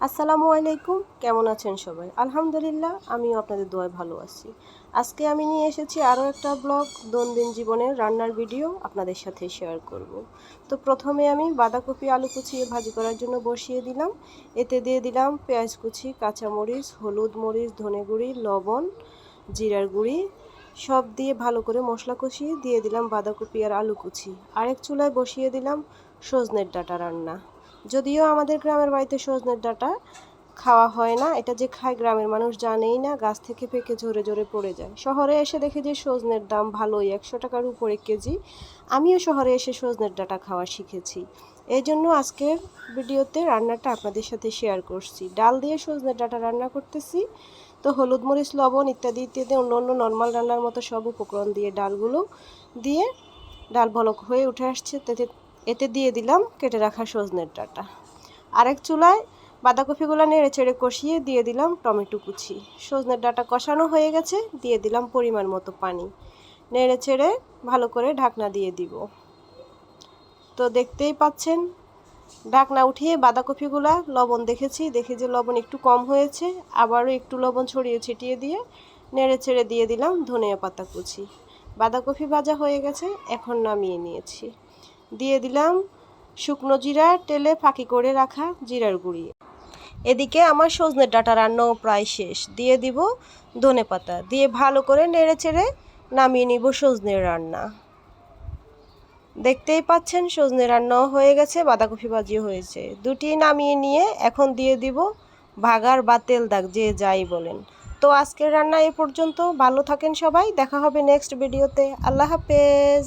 আসসালামু আলাইকুম। কেমন আছেন সবাই? আলহামদুলিল্লাহ, আমিও আপনাদের দোয়ায় ভালো আছি। আজকে আমি নিয়ে এসেছি আরও একটা ব্লগ, দৈনন্দিন জীবনের রান্নার ভিডিও আপনাদের সাথে শেয়ার করব। তো প্রথমে আমি বাঁধাকপি আলু কুচিয়ে ভাজি করার জন্য বসিয়ে দিলাম। এতে দিয়ে দিলাম পেঁয়াজ কুচি, কাঁচামরিচ, হলুদ মরিচ, ধনে গুঁড়ি, লবণ, জিরার গুঁড়ি, সব দিয়ে ভালো করে মশলা কষিয়ে দিয়ে দিলাম বাঁধাকপি আর আলু কুচি। আরেক চুলায় বসিয়ে দিলাম সজনের ডাটা রান্না। যদিও আমাদের গ্রামের বাড়িতে সজনের ডাঁটা খাওয়া হয় না, এটা যে খায় গ্রামের মানুষ জানেই না, গাছ থেকে পেকে ঝরে ঝরে পড়ে যায়। শহরে এসে দেখে যে সজনের দাম ভালোই, একশো টাকার উপরে কেজি। আমিও শহরে এসে সজনের ডাঁটা খাওয়া শিখেছি। এই জন্য আজকের ভিডিওতে রান্নাটা আপনাদের সাথে শেয়ার করছি। ডাল দিয়ে সজনের ডাঁটা রান্না করতেছি, তো হলুদ মরিচ, লবণ ইত্যাদি ইত্যাদি, অন্য অন্য নর্মাল রান্নার মতো সব উপকরণ দিয়ে ডালগুলো দিয়ে ডাল ভলক হয়ে উঠে আসছে। তাতে এতে দিয়ে দিলাম কেটে রাখা সজনের ডাঁটা। আরেক চুলায় বাঁধাকপিগুলো নেড়ে চেড়ে কষিয়ে দিয়ে দিলাম টমেটো কুচি। সজনের ডাঁটা কষানো হয়ে গেছে, দিয়ে দিলাম পরিমাণ মতো পানি। নেড়ে চেড়ে ভালো করে ঢাকনা দিয়ে দিব। তো দেখতেই পাচ্ছেন, ঢাকনা উঠিয়ে বাঁধাকপিগুলা লবণ দেখেছি, দেখি যে লবণ একটু কম হয়েছে, আবারও একটু লবণ ছড়িয়ে ছিটিয়ে দিয়ে নেড়ে ছেড়ে দিয়ে দিলাম ধনিয়া পাতা কুচি। বাঁধাকপি ভাজা হয়ে গেছে, এখন নামিয়ে নিয়েছি। দিয়ে দিলাম শুকনো জিরা, তেলে ফাঁকি করে রাখা জিরার গুঁড়ি। এদিকে আমার সজনের ডাটা রান্নাও প্রায় শেষ। দিয়ে দিব ধনে পাতা। দিয়ে ভালো করে নেড়ে চেড়ে নামিয়ে নিব সজনের রান্না। দেখতেই পাচ্ছেন, সজনে রান্নাও হয়ে গেছে, বাঁধাকপি ভাজিও হয়েছে। দুটি নামিয়ে নিয়ে এখন দিয়ে দিব ভাগার বা তেল দাগ, যে যাই বলেন। তো আজকের রান্না এ পর্যন্ত। ভালো থাকেন সবাই। দেখা হবে নেক্সট ভিডিওতে। আল্লাহ হাফেজ।